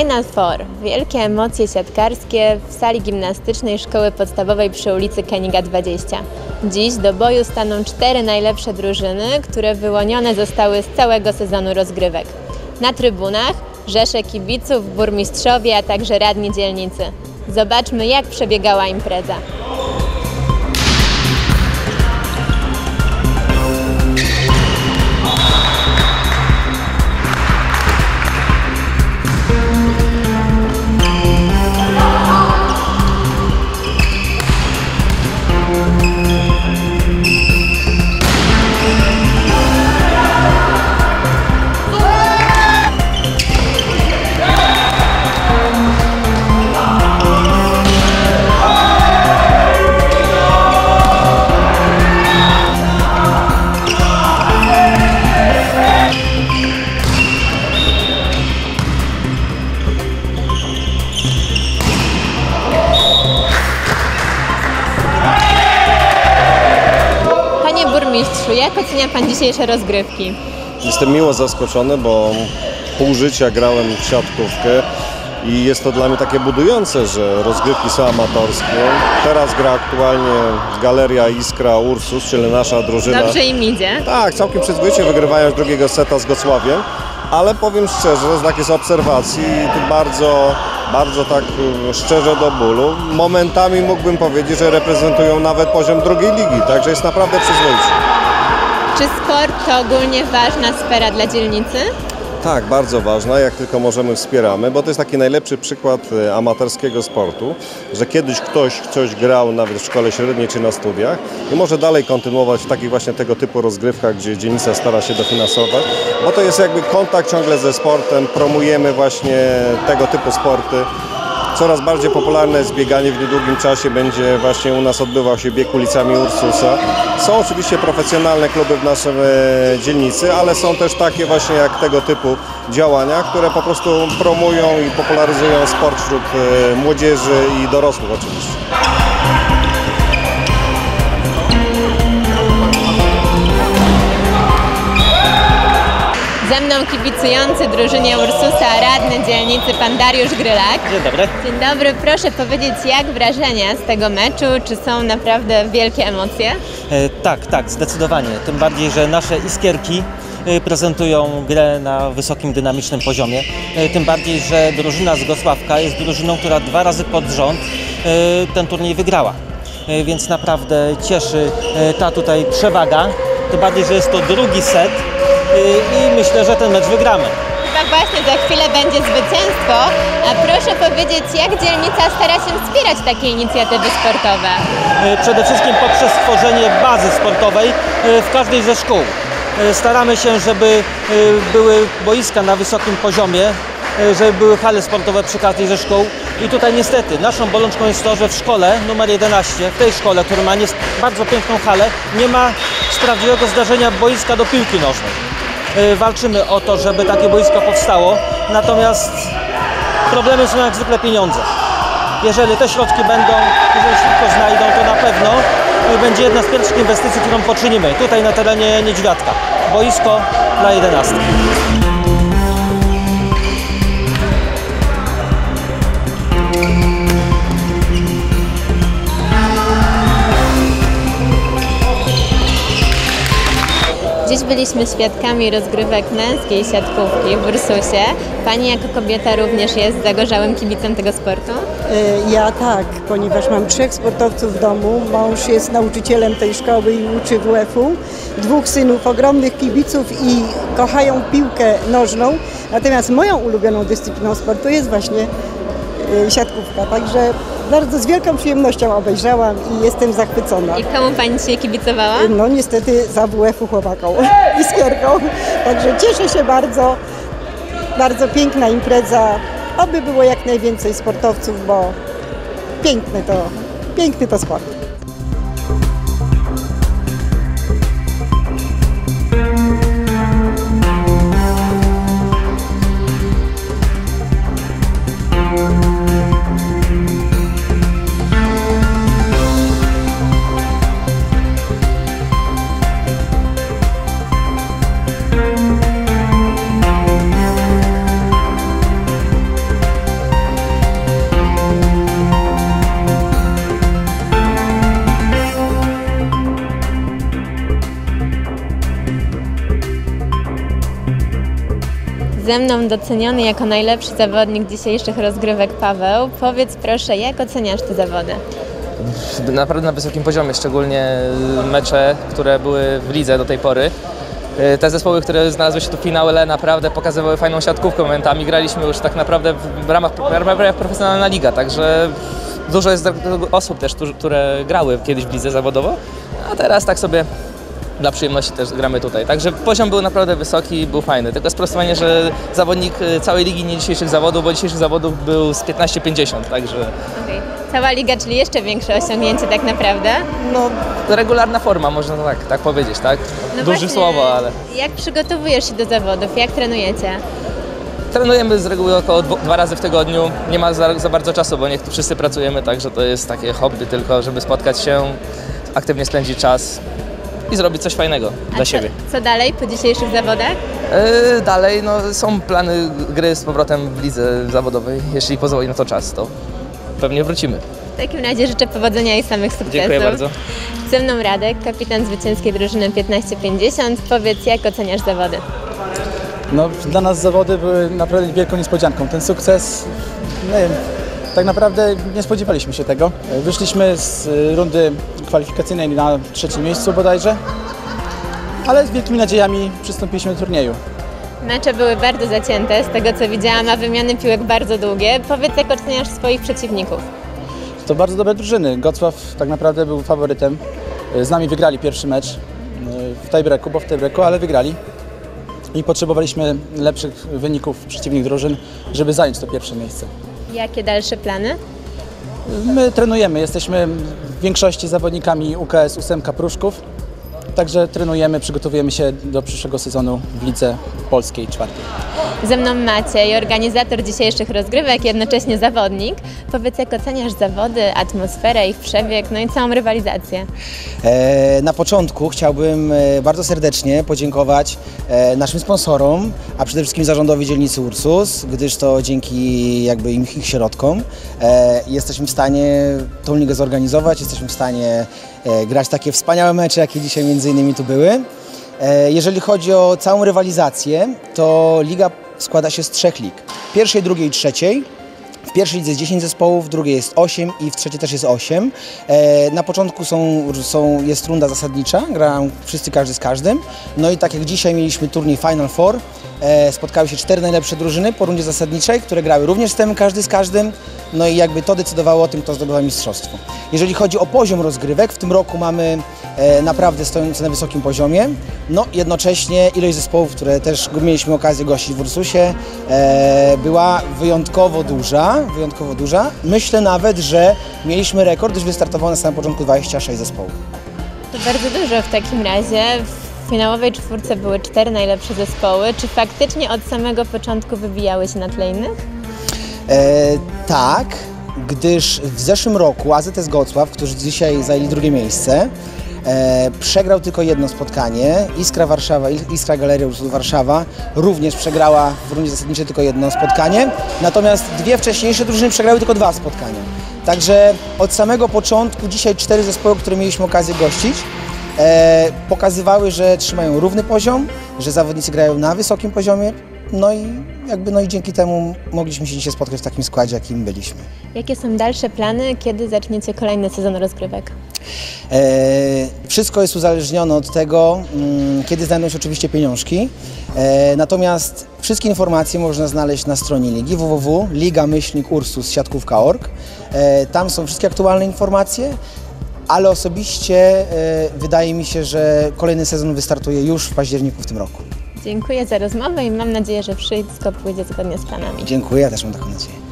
Final Four. Wielkie emocje siatkarskie w sali gimnastycznej Szkoły Podstawowej przy ulicy Keniga 20. Dziś do boju staną cztery najlepsze drużyny, które wyłonione zostały z całego sezonu rozgrywek. Na trybunach rzesze kibiców, burmistrzowie, a także radni dzielnicy. Zobaczmy, jak przebiegała impreza. Burmistrzu, jak ocenia Pan dzisiejsze rozgrywki? Jestem miło zaskoczony, bo pół życia grałem w siatkówkę i jest to dla mnie takie budujące, że rozgrywki są amatorskie. Teraz gra aktualnie Galeria Iskra Ursus, czyli nasza drużyna. Dobrze im idzie. Tak, całkiem przyzwoicie wygrywają drugiego seta z Gocławiem, ale powiem szczerze, z takiej obserwacji, bardzo, bardzo tak y, szczerze do bólu, momentami mógłbym powiedzieć, że reprezentują nawet poziom drugiej ligi, także jest naprawdę przyzwoicie. Czy sport to ogólnie ważna sfera dla dzielnicy? Tak, bardzo ważna, jak tylko możemy wspieramy, bo to jest taki najlepszy przykład e, amatorskiego sportu, że kiedyś ktoś coś grał nawet w szkole średniej czy na studiach i może dalej kontynuować w takich właśnie tego typu rozgrywkach, gdzie dzielnica stara się dofinansować, bo to jest jakby kontakt ciągle ze sportem, promujemy właśnie tego typu sporty. Coraz bardziej popularne jest bieganie w niedługim czasie, będzie właśnie u nas odbywał się bieg ulicami Ursusa. Są oczywiście profesjonalne kluby w naszej dzielnicy, ale są też takie właśnie jak tego typu działania, które po prostu promują i popularyzują sport wśród e, młodzieży i dorosłych oczywiście. Ze mną kibicujący drużynie Ursusa radny dzielnicy pan Dariusz Grylak. Dzień dobry. Dzień dobry, proszę powiedzieć jak wrażenia z tego meczu, czy są naprawdę wielkie emocje? E, tak, tak, zdecydowanie. Tym bardziej, że nasze iskierki e, prezentują grę na wysokim, dynamicznym poziomie. E, tym bardziej, że drużyna z Gosławka jest drużyną, która dwa razy pod rząd e, ten turniej wygrała. Więc naprawdę cieszy ta tutaj przewaga. Tym bardziej, że jest to drugi set i myślę, że ten mecz wygramy. Chyba właśnie za chwilę będzie zwycięstwo, a proszę powiedzieć jak dzielnica stara się wspierać takie inicjatywy sportowe? E, przede wszystkim poprzez stworzenie bazy sportowej e, w każdej ze szkół. E, Staramy się, żeby były boiska na wysokim poziomie, żeby były hale sportowe przy każdej ze szkół. I tutaj niestety naszą bolączką jest to, że w szkole numer 11, w tej szkole, która ma bardzo piękną halę, nie ma z prawdziwego zdarzenia boiska do piłki nożnej. E, Walczymy o to, żeby takie boisko powstało, natomiast problemem są jak zwykle pieniądze. Jeżeli te środki będą, jeżeli szybko znajdą, to na pewno będzie jedna z pierwszych inwestycji, którą poczynimy tutaj na terenie Niedźwiadka. Boisko dla 11. byliśmy świadkami rozgrywek męskiej siatkówki w Ursusie. Pani jako kobieta również jest zagorzałym kibicem tego sportu? E, Ja tak, ponieważ mam trzech sportowców w domu. Mąż jest nauczycielem tej szkoły i uczy WF-u. Dwóch synów, ogromnych kibiców i kochają piłkę nożną. Natomiast moją ulubioną dyscypliną sportu jest właśnie e, siatkówka. Także bardzo z wielką przyjemnością obejrzałam i jestem zachwycona. I komu Pani dzisiaj kibicowała? No niestety za WF-u chłopaką i skierką. Także cieszę się bardzo. Bardzo piękna impreza. Oby było jak najwięcej sportowców, bo piękny to, piękny to sport. Ze mną doceniony jako najlepszy zawodnik dzisiejszych rozgrywek Paweł. Powiedz proszę, jak oceniasz te zawody? naprawdę na wysokim poziomie, szczególnie mecze, które były w lidze do tej pory. Y, Te zespoły, które znalazły się tu w finale, naprawdę pokazywały fajną siatkówkę momentami. Graliśmy już tak naprawdę w ramach, ramach profesjonalna liga, także dużo jest osób też, które grały kiedyś w lidze zawodowo, a teraz tak sobie dla przyjemności też gramy tutaj. Także poziom był naprawdę wysoki, był fajny. Tylko sprostowanie, że zawodnik y, całej ligi, nie dzisiejszych zawodów, bo dzisiejszych zawodów był z 15-50, także Okej. Cała liga, czyli jeszcze większe osiągnięcie tak naprawdę. no, regularna forma, można tak, tak powiedzieć, tak? No Duże słowo, ale Jak przygotowujesz się do zawodów? Jak trenujecie? trenujemy z reguły około dwa razy w tygodniu. Nie ma za, za bardzo czasu, bo nie wszyscy pracujemy, także to jest takie hobby tylko, żeby spotkać się, aktywnie spędzić czas i zrobić coś fajnego A dla co, siebie. co dalej po dzisiejszych zawodach? Yy, dalej no, są plany gry z powrotem w lidze zawodowej. Jeśli pozwoli na to czas, to pewnie wrócimy. W takim razie życzę powodzenia i samych sukcesów. Dziękuję bardzo. Ze mną Radek, kapitan zwycięskiej drużyny 1550. Powiedz, jak oceniasz zawody? No, dla nas zawody były naprawdę wielką niespodzianką. Ten sukces, nie wiem, tak naprawdę nie spodziewaliśmy się tego. Wyszliśmy z y, rundy kwalifikacyjnej na trzecim miejscu bodajże, ale z wielkimi nadziejami przystąpiliśmy do turnieju. Mecze były bardzo zacięte, z tego co widziałam, a wymiany piłek bardzo długie. Powiedz, jak oceniasz swoich przeciwników? To bardzo dobre drużyny. Gocław tak naprawdę był faworytem. Y, Z nami wygrali pierwszy mecz y, w tiebreaku, bo w tiebreaku, ale wygrali. I potrzebowaliśmy lepszych wyników przeciwnych drużyn, żeby zająć to pierwsze miejsce. Jakie dalsze plany? My trenujemy, jesteśmy w większości zawodnikami UKS 8 Pruszków, także trenujemy, przygotowujemy się do przyszłego sezonu w lidze polskiej czwartej. Ze mną Maciej, organizator dzisiejszych rozgrywek, jednocześnie zawodnik. Powiedz, jak oceniasz zawody, atmosferę, ich przebieg, no i całą rywalizację? E, Na początku chciałbym e, bardzo serdecznie podziękować e, naszym sponsorom, a przede wszystkim zarządowi dzielnicy Ursus, gdyż to dzięki jakby im, ich środkom e, jesteśmy w stanie tą ligę zorganizować, jesteśmy w stanie grać takie wspaniałe mecze, jakie dzisiaj między innymi tu były. E, Jeżeli chodzi o całą rywalizację, to liga składa się z trzech lig. Pierwszej, drugiej i trzeciej. W pierwszej lidze jest 10 zespołów, w drugiej jest 8 i w trzeciej też jest 8. E, na początku są, są, jest runda zasadnicza, grają wszyscy każdy z każdym. No i tak jak dzisiaj mieliśmy turniej Final Four, e, spotkały się cztery najlepsze drużyny po rundzie zasadniczej, które grały również z tym każdy z każdym. No i jakby to decydowało o tym, kto zdobywa mistrzostwo. Jeżeli chodzi o poziom rozgrywek, w tym roku mamy e, naprawdę stojące na wysokim poziomie. No jednocześnie ilość zespołów, które też mieliśmy okazję gościć w Ursusie, e, była wyjątkowo duża, wyjątkowo duża. Myślę nawet, że mieliśmy rekord, gdyż wystartowało na samym początku 26 zespołów. To bardzo dużo w takim razie. Finałowej czwórce były cztery najlepsze zespoły. Czy faktycznie od samego początku wybijały się na tle innych? E, tak, gdyż w zeszłym roku AZS Gocław, którzy dzisiaj zajęli drugie miejsce, e, przegrał tylko jedno spotkanie. Iskra Warszawa, Iskra Galeria Ursus Warszawa również przegrała w rundzie zasadniczej tylko jedno spotkanie, natomiast dwie wcześniejsze drużyny przegrały tylko dwa spotkania. Także od samego początku dzisiaj cztery zespoły, które mieliśmy okazję gościć, e, pokazywały, że trzymają równy poziom, że zawodnicy grają na wysokim poziomie, no i jakby no i dzięki temu mogliśmy się dzisiaj spotkać w takim składzie, jakim byliśmy. Jakie są dalsze plany, kiedy zaczniecie kolejny sezon rozgrywek? E, wszystko jest uzależnione od tego, mm, kiedy znajdą się oczywiście pieniążki. E, natomiast wszystkie informacje można znaleźć na stronie ligi www.liga-ursus.siatkówka.org. E, tam są wszystkie aktualne informacje. Ale osobiście e, wydaje mi się, że kolejny sezon wystartuje już w październiku w tym roku. Dziękuję za rozmowę i mam nadzieję, że wszystko pójdzie zgodnie z planami. Dziękuję, ja też mam taką nadzieję.